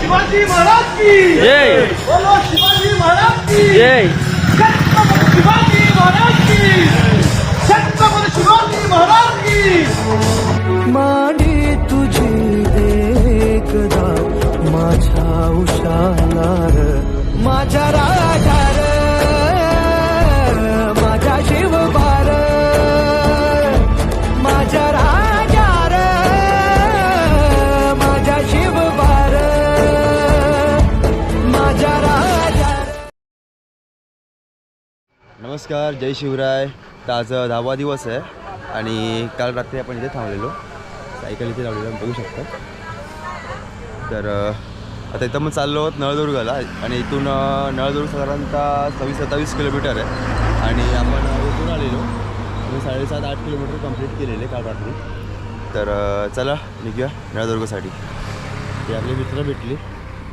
शिवाजी महाराज की जय. बोलो शिवाजी महाराज की. जय. छत्रपती शिवाजी महाराज की. छत्रपती शिवाजी महाराज की. माडी तुझी एकदा माझ्या उशालार माझ्या राधार नमस्कार जय शिवराय. तर आज दहावा दिवस आहे आणि काल रात्री आपण इथे थांबलेलो. सायकल इथे लावलेलो बघू शकता. तर आता इथं मग चाललो आहोत नळदुर्गला आणि इथून नळदुर्ग साधारणतः सव्वीस सत्तावीस किलोमीटर आहे. आणि आपण इथून आलेलो. आम्ही साडेसात आठ किलोमीटर कंप्लीट केलेले काल रात्री. तर चला निघूया नळदुर्गसाठी. ते आपले मित्र भेटले.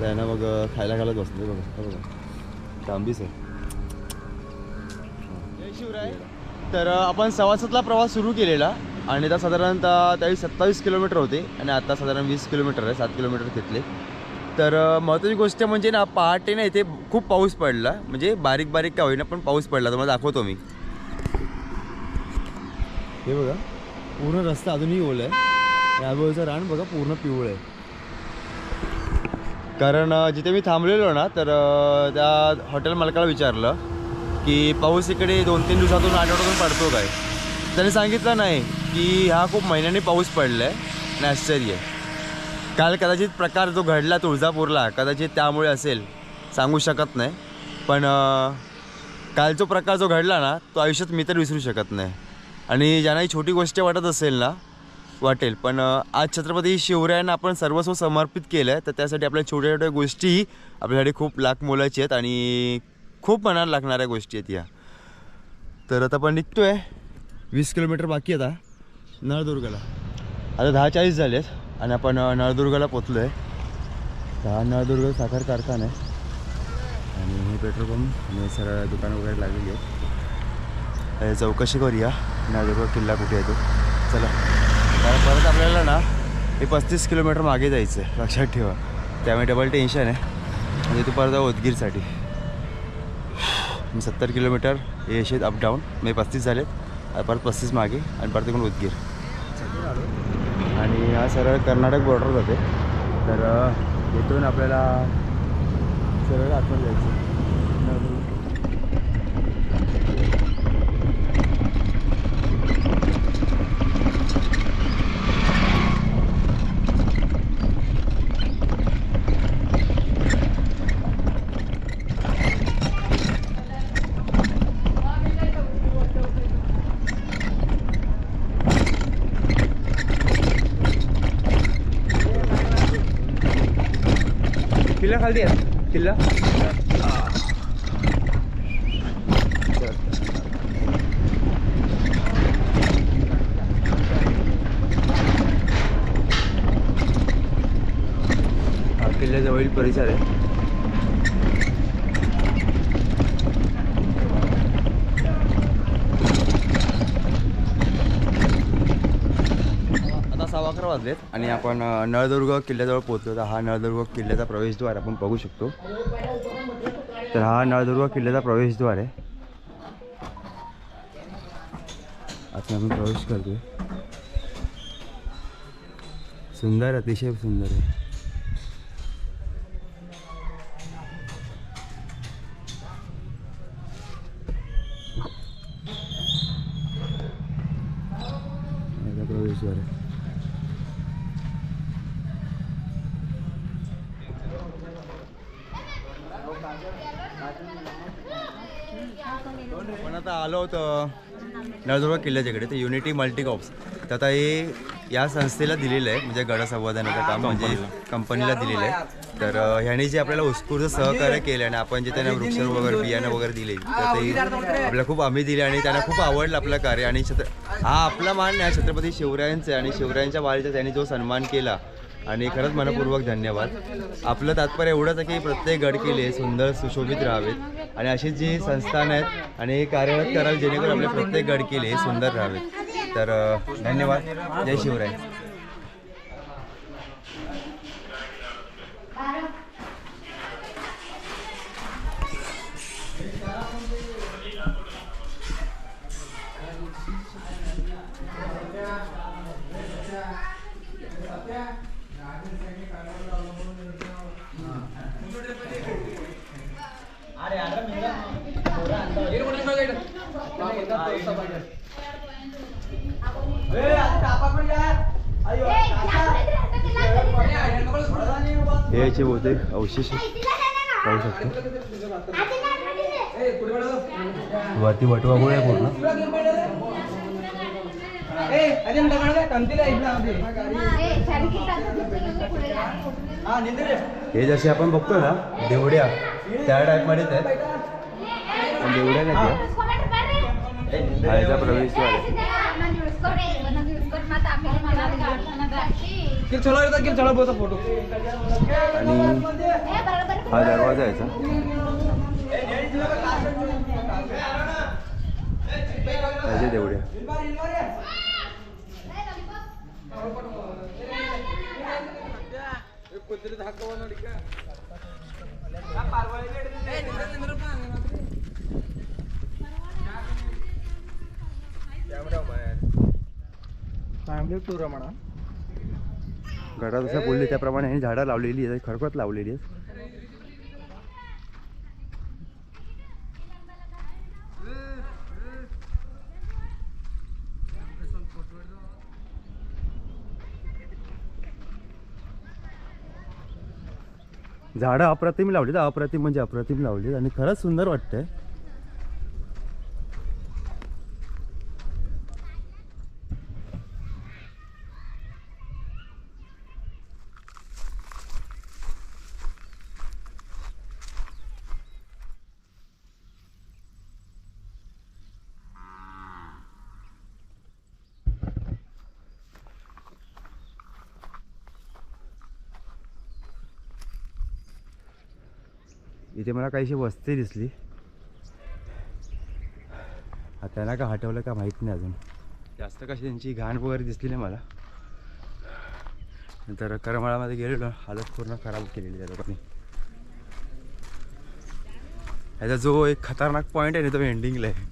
त्यांना मग खायला खायला घालत बसले बघा. बघा. तांबीस आहे. शिवराय तर आपण सव्वा प्रवास सुरू केलेला आणि आता साधारणतः त्यावेळी सत्तावीस किलोमीटर होते आणि आता साधारण वीस किलोमीटर आहे सात किलोमीटर घेतले तर महत्त्वाची गोष्ट म्हणजे ना पहाटे ना इथे खूप पाऊस पडला. म्हणजे बारीक बारीक का होईना पण पाऊस पडला. तुम्हाला दाखवतो मी. हे बघा पूर्ण रस्ता अजूनही ओला आहे. आजूबाजूचं रान बघा पूर्ण पिवळ आहे. कारण जिथे मी थांबलेलो ना तर त्या हॉटेल मालकाला विचारलं की पाऊस इकडे दोन तीन दिवसातून आठवड्यातून पडतो काय? त्याने सांगितलं नाही की हा खूप महिन्यांनी पाऊस पडला आहे नॅश्चर्य आश्चर्य. आहे. काल कदाचित प्रकार जो घडला तुळजापूरला कदाचित त्यामुळे असेल सांगू शकत नाही. पण काल जो प्रकार जो घडला ना तो आयुष्यात मी तर विसरू शकत नाही. आणि ज्यांना ही छोटी गोष्ट वाटत असेल ना वाटेल. पण आज छत्रपती शिवरायांना आपण सर्वस्व समर्पित केलं आहे तर त्यासाठी आपल्या छोट्या छोट्या गोष्टी आपल्यासाठी खूप लाख मोलाची आहेत आणि खूप मनाला लागणाऱ्या गोष्टी आहेत या. तर आता आपण निघतो आहे वीस किलोमीटर बाकी आता नळदुर्गला. आता दहा चाळीस झाले आहेत आणि आपण नळदुर्गला पोचलो आहे हा नळदुर्ग साखर कारखाना आहे. आणि हे पेट्रोल पंप आणि सगळं दुकानं वगैरे लागलेली आहेत. चौकशी करूया. नळदुर्ग किल्ला कुठे आहे चला. कारण परत आपल्याला ना हे पस्तीस किलोमीटर मागे जायचं आहे लक्षात ठेवा. त्यामुळे डबल टेन्शन आहे. म्हणजे तू परत मी सत्तर किलोमीटर हे असे अपडाऊन म्हणजे पस्तीस झालेत. परत पस्तीस मागे आणि परत तिकडून उदगीर. आणि हा सरळ कर्नाटक बॉर्डर जाते तर इथून आपल्याला सरळ आतमध्ये जायचं. किल्ला खाली आहे. किल्ला? किल्ल्याजवळील परिसर आहे. वाजलेत आणि आपण नळदुर्ग किल्ल्याजवळ पोहोचलो तर हा नळदुर्ग किल्ल्याचा प्रवेशद्वार आपण बघू शकतो. तर हा नळदुर्ग किल्ल्याचा प्रवेशद्वार आहे. आता आपण प्रवेश करतोय. सुंदर अतिशय सुंदर आहे. प्रवेशद्वार आहे. आता आलो होतो नळदुर्ग किल्ल्याच्या इकडे ते युनिटी मल्टीकॉप्स तर आता हे या संस्थेला दिलेलं आहे म्हणजे गड संवर्धनाचं काम म्हणजे कंपनीला. दिलेलं आहे. तर ह्याने जे आपल्याला उत्स्फूर्त सहकार्य केलं आणि आपण जे त्यांना वृक्ष वगैरे बियाणं वगैरे दिले तर ते आपल्याला खूप आम्ही दिले आणि त्यांना खूप आवडलं आपलं कार्य. आणि छत्र हा आपला मान नाही छत्रपती शिवरायांचा आहे आणि शिवरायांच्या वारीचा त्यांनी जो सन्मान केला आणि खरंच मनपूर्वक धन्यवाद. आपलं तात्पर्य एवढंच आहे की प्रत्येक गडकिल्ले सुंदर सुशोभित राहावेत आणि अशी जी संस्थान आहेत आणि हे कार्यरत करावी जेणेकरून आपले प्रत्येक गडकिल्ले सुंदर राहावेत. तर धन्यवाद. जय शिवराय. हे याचे बहुतेक अवशेष पाहू शकतो. वरती वटवागुळ आहे पूर्ण. हे जसे आपण बघतो ना देवड्या त्या टाईपमध्येच आहेत. देवड्या नाही त्या. प्रवेशद्वार आहे. किल चलो इधर किल चलो बहुत फोटो। आणि हा दरवाजा याचा त्याचे देवड्या. फॅमिली टूर म्हणा. घरात जसं बोलले त्याप्रमाणे झाडं लावलेली आहेत खरखत लावलेली आहेत. झाडं अप्रतिम लावलीत अप्रतिम म्हणजे अप्रतिम लावलीत आणि खरंच सुंदर वाटतंय. इथे मला काहीशी वस्ती दिसली. त्यांना का हटवलं का माहीत नाही अजून. जास्त कशी त्यांची घाण वगैरे दिसली नाही मला. नंतर करमाळामध्ये गेलेलो हालत पूर्ण खराब केलेली त्या लोकांनी ह्याचा जो एक खतरनाक पॉईंट आहे ना तो एंडिंगला आहे.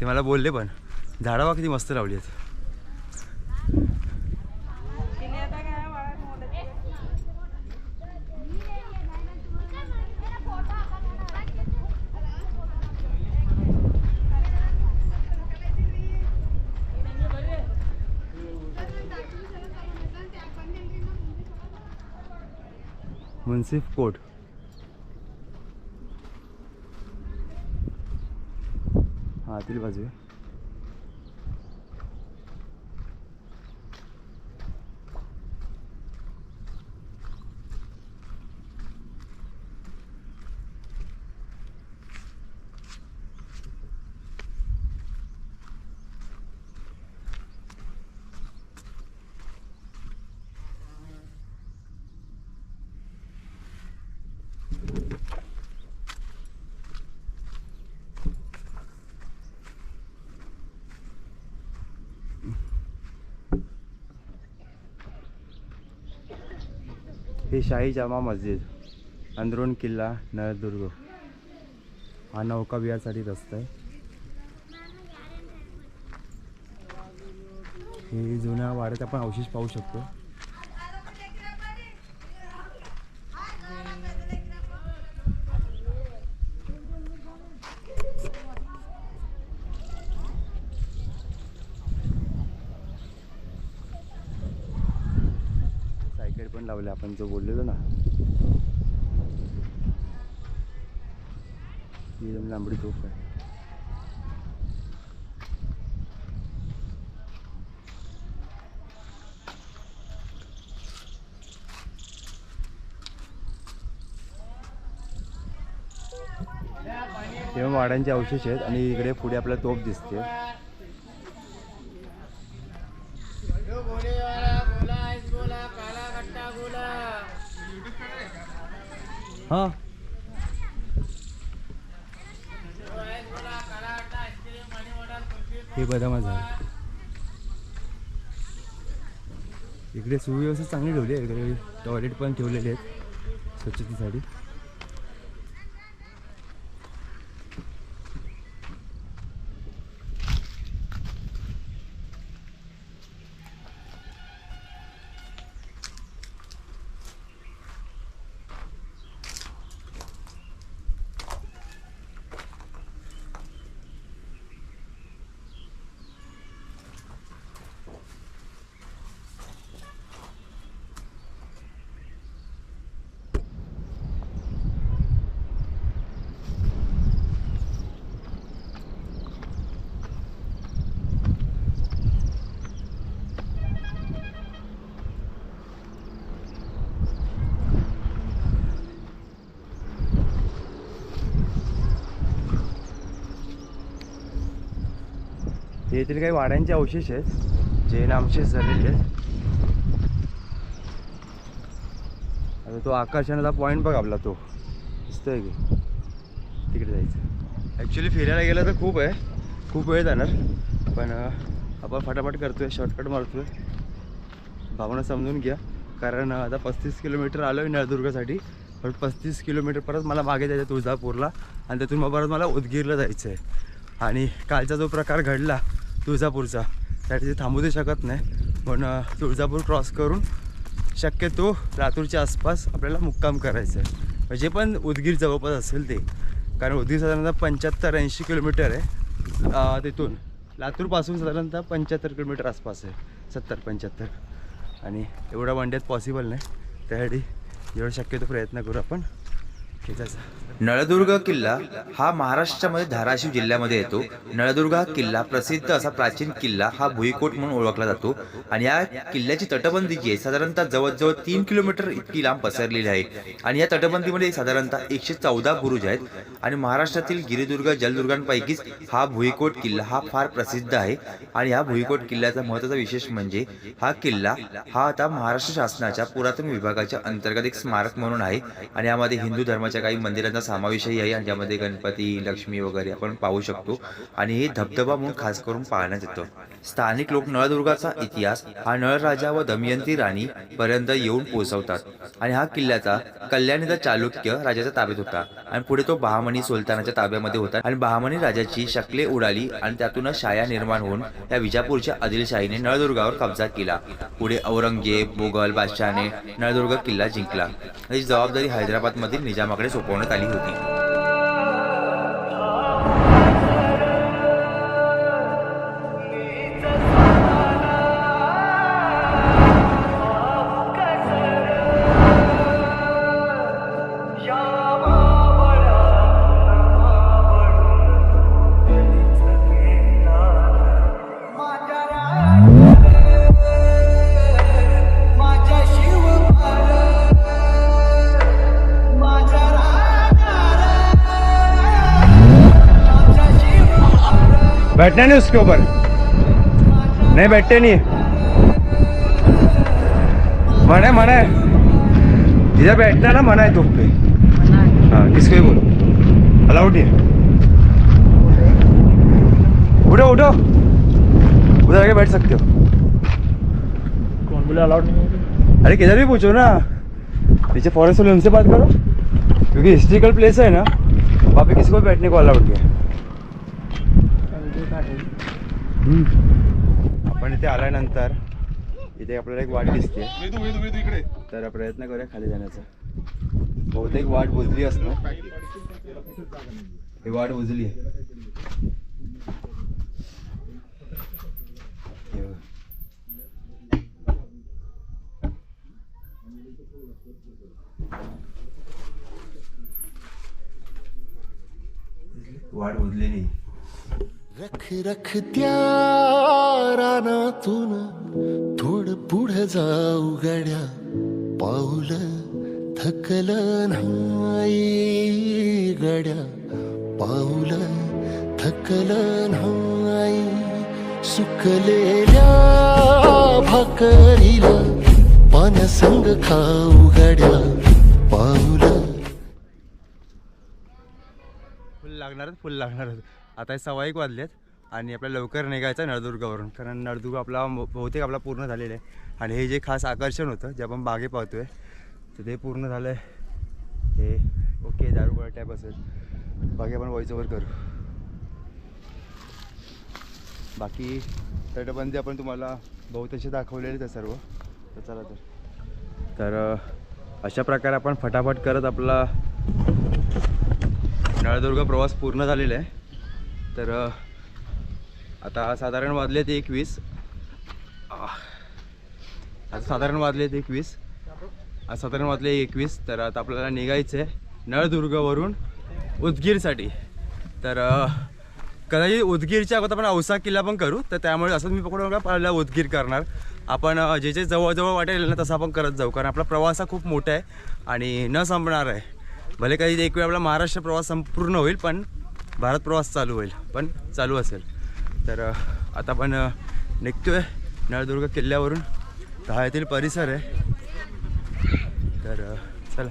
ते मला बोलले पण झाडं किती मस्त लावली आहेत. मुन्सिफ कोट हा आतील बाजू हे शाही जामा मस्जिद अंदरून किल्ला नळदुर्ग. हा नौका विहारसाठी रस्ता आहे. हे जुन्या वाड्यात आपण अवशेष पाहू शकतो. शेड पण लावले आपण जो बोललेलो ना. एकदम लांबडी तोफ आहे. तेव्हा वाड्यांचे अवशेष आहेत आणि इकडे पुढे आपल्याला तोफ दिसते. हा. हे बघा आहे. इकडे सुव्यवस्था चांगली ठेवली आहे. इकडे टॉयलेट पण ठेवलेले आहेत. स्वच्छतेसाठी. येथील काही वाड्यांचे अवशेष आहेत जे नामशेष झालेले आहेत. आता तो आकर्षणाचा पॉईंट बघ आपला तो. दिसतोय की? तिकडे जायचं. ॲक्च्युली फिरायला गेलं तर खूप आहे. खूप वेळ जाणार. पण आपण फटाफट करतोय शॉर्टकट मारतोय. भावना समजून घ्या. कारण आता पस्तीस किलोमीटर आलो आहे नळदुर्गासाठी. पण पस्तीस किलोमीटर परत मला मागे जायचं आहे तुळजापूरला. आणि त्यातून मग परत मला उदगीरला जायचं आहे आणि कालचा जो प्रकार घडला तुळजापूरचा. त्यासाठी थांबू दे शकत नाही. पण तुळजापूर क्रॉस करून शक्यतो लातूरच्या आसपास आपल्याला मुक्काम करायचं आहे म्हणजे पण उदगीर जवळपास असेल ते. कारण उदगीर साधारणतः पंच्याहत्तर ऐंशी किलोमीटर आहे तिथून. लातूरपासून साधारणतः पंच्याहत्तर किलोमीटर आसपास आहे. सत्तर पंच्याहत्तर. आणि एवढा डेत पॉसिबल नाही. त्यासाठी एवढं शक्यतो प्रयत्न करू आपण. खेचायचा नळदुर्ग किल्ला हा महाराष्ट्रामध्ये धाराशिव जिल्ह्यामध्ये येतो. नळदुर्ग हा किल्ला प्रसिद्ध असा प्राचीन किल्ला हा भुईकोट म्हणून ओळखला जातो. आणि या किल्ल्याची तटबंदी जी आहे साधारणतः जवळजवळ तीन किलोमीटर इतकी लांब पसरलेली आहे. आणि या तटबंदीमध्ये साधारणतः एकशे चौदा बुरुज आहेत. आणि महाराष्ट्रातील गिरिदुर्ग जलदुर्गांपैकीच हा भुईकोट किल्ला हा फार प्रसिद्ध आहे. आणि हा भुईकोट किल्ल्याचा महत्त्वाचा विशेष म्हणजे हा किल्ला हा आता महाराष्ट्र शासनाच्या पुरातन विभागाच्या अंतर्गत एक स्मारक म्हणून आहे. आणि यामध्ये हिंदू धर्माच्या काही मंदिरांचा समावेशही आहे. ज्यामध्ये गणपती लक्ष्मी वगैरे आपण पाहू शकतो. आणि हे धबधबा म्हणून खास करून पाहण्यात येतो. स्थानिक लोक नळदुर्गाचा इतिहास हा नळराजा व दमयंती राणी पर्यंत येऊन पोहोचवतात. आणि हा किल्ल्याचा कल्याणीचा चालुक्य राजाच्या ताब्यात होता. आणि पुढे तो बहामणी सुलतानाच्या ताब्यामध्ये होता. आणि बहामणी राजाची शकले उडाली आणि त्यातूनच शाया निर्माण होऊन त्या विजापूरच्या आदिलशाहीने नळदुर्गावर कब्जा केला. पुढे औरंगजेब मुघल बादशहाने नळदुर्ग किल्ला जिंकला. याची जबाबदारी हैदराबाद मधील निजामाकडे सोपवण्यात आली होती. people. बैठना नहीं उसके ऊपर। नहीं बैठते नहीं। मना है मना है। इधर बैठना ना मना है तुम पे। हाँ किसको बोलो? अलाउड नहीं है। उठो उठो। उधर आके बैठ सकते हो। कौन बोले अलाउड नहीं अरे किधर भी पूछो ना। नीचे फॉरेस्ट वाले उनसे बात करो। क्योंकि हिस्ट्रिकल प्लेस है ना। वहाँ पे किसी को बैठने को अलाउड नहीं है। आपण इथे आल्यानंतर इथे आपल्याला एक वाट दिसते. तर प्रयत्न करूया खाली जाण्याचा. बहुतेक वाट बुजली असणार. ही वाट बुजली आहे. वाट बुजलेली रख रख त्या रानातून थोड पुढे जाऊ गड्या. पाऊल थकल नाही गड्या. पाऊल थकल नाही. सुकलेल्या भाकरीला पाण्यासंग खाऊ गड्या. पाऊल. फुल लागणारच फुल लागणारच. आता हे सव्वा एक वाजलेत आणि आपल्याला लवकर निघायचं आहे नळदुर्गावरून. कारण नळदुर्ग आपला बहुतेक आपला पूर्ण झालेला आहे. आणि हे जे खास आकर्षण होतं जे आपण बागे पाहतोय तर ते पूर्ण झालं आहे हे ओके दारूगोळा टॅप असेल. बाकी आपण वॉइसओवर करू. बाकी तटबंदी आपण तुम्हाला बहुतेकशे दाखवलेलेच आहे सर्व. तर चला तर. तर अशा प्रकारे आपण फटाफट करत आपला नळदुर्ग प्रवास पूर्ण झालेला आहे. तर आता साधारण वाजलेत एकवीस. आता साधारण वाजलेत एकवीस. आज साधारण वाजले एकवीस. तर आता आपल्याला निघायचं आहे नळदुर्गवरून उदगीरसाठी. तर कदाचित उदगीरच्या अगोदर आपण औसा किल्ला पण करू. तर त्यामुळे असं मी पकडून आपल्याला उदगीर करणार. आपण जे जे जवळजवळ वाटेल ना तसं आपण करत जाऊ. कारण आपला प्रवास हा खूप मोठा आहे आणि न संपणार आहे. भले काही एक वेळ आपला महाराष्ट्र प्रवास संपूर्ण होईल पण भारत प्रवास चालू होईल पण चालू असेल. तर आता आपण निघतो निघतोय नळदुर्ग किल्ल्यावरून. दहा येथील परिसर आहे. तर चला.